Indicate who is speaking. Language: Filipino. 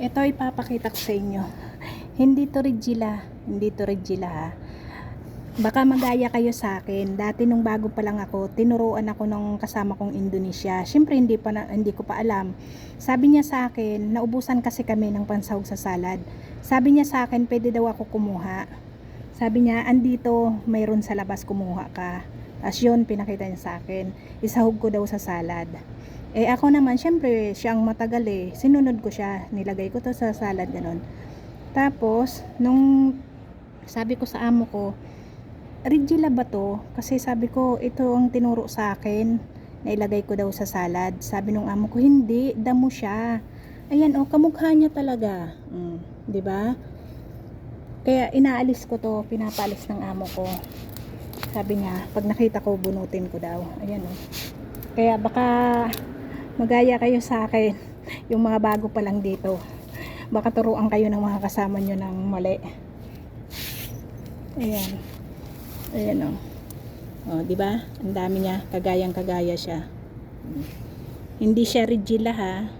Speaker 1: Ito ipapakita ko sa inyo. Hindi to Regila. Hindi to Regila ha. Baka magaya kayo sa akin. Dati nung bago pa lang ako, tinuruan ako ng kasama kong Indonesia. Siyempre hindi, pa na, hindi ko pa alam. Sabi niya sa akin, naubusan kasi kami ng pansahog sa salad. Sabi niya sa akin, pwede daw ako kumuha. Sabi niya, andito, mayroon sa labas kumuha ka. Tapos yun, pinakita niya sa akin. Isahog ko daw sa salad. Eh ako naman, syempre, siya ang matagal eh. Sinunod ko siya. Nilagay ko to sa salad, ganun. Tapos, nung sabi ko sa amo ko, Regila ba to? Kasi sabi ko, ito ang tinuro sa akin. na ilagay ko daw sa salad. Sabi nung amo ko, hindi, damo siya. Ayan, oh, kamukha niya talaga. Mm, ba? Kaya inaalis ko to, pinapaalis ng amo ko. Sabi niya, pag nakita ko, bunutin ko daw. Ayan, oh. Kaya baka magaya kayo sa akin, yung mga bago pa lang dito. Baka turuan kayo ng mga kasama nyo ng mali. Ayan. Ayan o. O, di ba? Ang dami niya, kagayang kagaya siya. Hindi siya Regila ha.